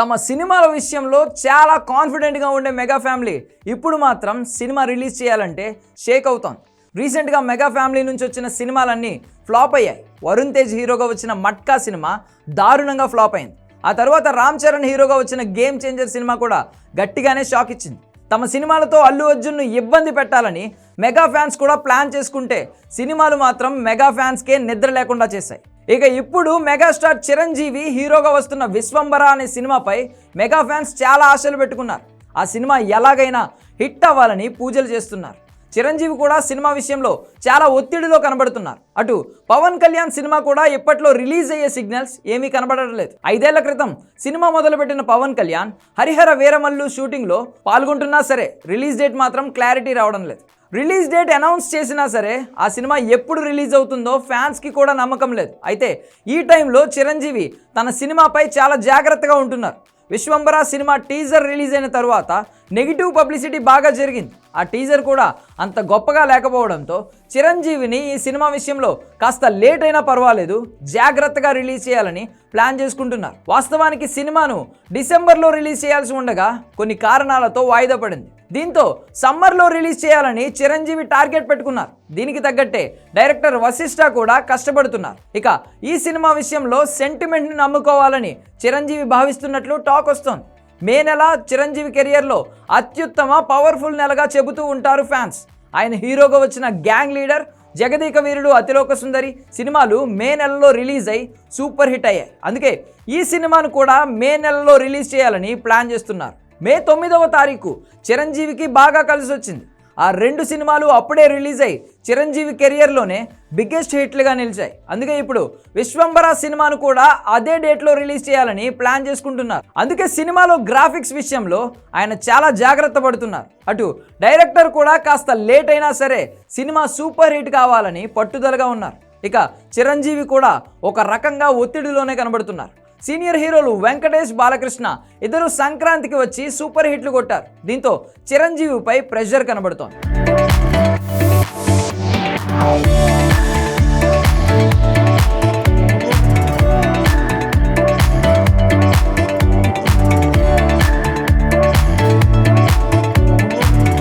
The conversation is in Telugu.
తమ సినిమాల విషయంలో చాలా కాన్ఫిడెంట్గా ఉండే మెగా ఫ్యామిలీ. ఇప్పుడు మాత్రం సినిమా రిలీజ్ చేయాలంటే షేక్ అవుతాం రీసెంట్గా మెగా ఫ్యామిలీ నుంచి వచ్చిన సినిమాలన్నీ ఫ్లాప్ అయ్యాయి. వరుణ్ తేజ్ హీరోగా వచ్చిన మట్కా సినిమా దారుణంగా ఫ్లాప్ అయింది. ఆ తర్వాత రామ్ చరణ్ హీరోగా వచ్చిన గేమ్ చేంజర్ సినిమా కూడా గట్టిగానే షాక్ ఇచ్చింది. తమ సినిమాలతో అల్లు అర్జున్ను ఇబ్బంది పెట్టాలని మెగా ఫ్యాన్స్ కూడా ప్లాన్ చేసుకుంటే సినిమాలు మాత్రం మెగా ఫ్యాన్స్కే నిద్ర లేకుండా చేశాయి. ఇక ఇప్పుడు మెగాస్టార్ చిరంజీవి హీరోగా వస్తున్న విశ్వంబర అనే సినిమాపై మెగా ఫ్యాన్స్ చాలా ఆశలు పెట్టుకున్నారు. ఆ సినిమా ఎలాగైనా హిట్ అవ్వాలని పూజలు చేస్తున్నారు. చిరంజీవి కూడా సినిమా విషయంలో చాలా ఒత్తిడిలో కనబడుతున్నారు. అటు పవన్ కళ్యాణ్ సినిమా కూడా ఇప్పట్లో రిలీజ్ అయ్యే సిగ్నల్స్ ఏమీ కనబడట్లేదు. ఐదేళ్ళ క్రితం సినిమా మొదలుపెట్టిన పవన్ కళ్యాణ్ హరిహర వీరమల్లు షూటింగ్లో పాల్గొంటున్నా సరే రిలీజ్ డేట్ మాత్రం క్లారిటీ రావడం లేదు. రిలీజ్ డేట్ అనౌన్స్ చేసినా సరే ఆ సినిమా ఎప్పుడు రిలీజ్ అవుతుందో ఫ్యాన్స్కి కూడా నమ్మకం లేదు. అయితే ఈ టైంలో చిరంజీవి తన సినిమాపై చాలా జాగ్రత్తగా ఉంటున్నారు. విశ్వంబర సినిమా టీజర్ రిలీజ్ అయిన తర్వాత నెగిటివ్ పబ్లిసిటీ బాగా జరిగింది. ఆ టీజర్ కూడా అంత గొప్పగా లేకపోవడంతో చిరంజీవిని ఈ సినిమా విషయంలో కాస్త లేట్ అయినా పర్వాలేదు జాగ్రత్తగా రిలీజ్ చేయాలని ప్లాన్ చేసుకుంటున్నారు. వాస్తవానికి సినిమాను డిసెంబర్లో రిలీజ్ చేయాల్సి ఉండగా కొన్ని కారణాలతో వాయిదా పడింది. దీంతో సమ్మర్లో రిలీజ్ చేయాలని చిరంజీవి టార్గెట్ పెట్టుకున్నారు. దీనికి తగ్గట్టే డైరెక్టర్ వశిష్ఠ కూడా కష్టపడుతున్నారు. ఇక ఈ సినిమా విషయంలో సెంటిమెంట్ని నమ్ముకోవాలని చిరంజీవి భావిస్తున్నట్లు టాక్ వస్తోంది. మే నెల చిరంజీవి కెరియర్లో అత్యుత్తమ పవర్ఫుల్ నెలగా చెబుతూ ఉంటారు ఫ్యాన్స్. ఆయన హీరోగా వచ్చిన గ్యాంగ్ లీడర్ జగదీక వీరుడు అతిలోక సుందరి సినిమాలు మే నెలలో రిలీజ్ అయి సూపర్ హిట్ అయ్యాయి. అందుకే ఈ సినిమాను కూడా మే నెలలో రిలీజ్ చేయాలని ప్లాన్ చేస్తున్నారు. మే తొమ్మిదవ తారీఖు చిరంజీవికి బాగా కలిసి వచ్చింది ఆ రెండు సినిమాలు అప్పుడే రిలీజ్ అయ్యి చిరంజీవి కెరియర్లోనే బిగ్గెస్ట్ హిట్లుగా నిలిచాయి. అందుకే ఇప్పుడు విశ్వంబర సినిమాను కూడా అదే డేట్లో రిలీజ్ చేయాలని ప్లాన్ చేసుకుంటున్నారు. అందుకే సినిమాలో గ్రాఫిక్స్ విషయంలో ఆయన చాలా జాగ్రత్త పడుతున్నారు. అటు డైరెక్టర్ కూడా కాస్త లేట్ అయినా సరే సినిమా సూపర్ హిట్ కావాలని పట్టుదలగా ఉన్నారు. ఇక చిరంజీవి కూడా ఒక రకంగా ఒత్తిడిలోనే కనబడుతున్నారు. సీనియర్ హీరోలు వెంకటేష్ బాలకృష్ణ ఇద్దరు సంక్రాంతికి వచ్చి సూపర్ హిట్లు కొట్టారు. దీంతో చిరంజీవిపై ప్రెషర్ కనబడుతోంది.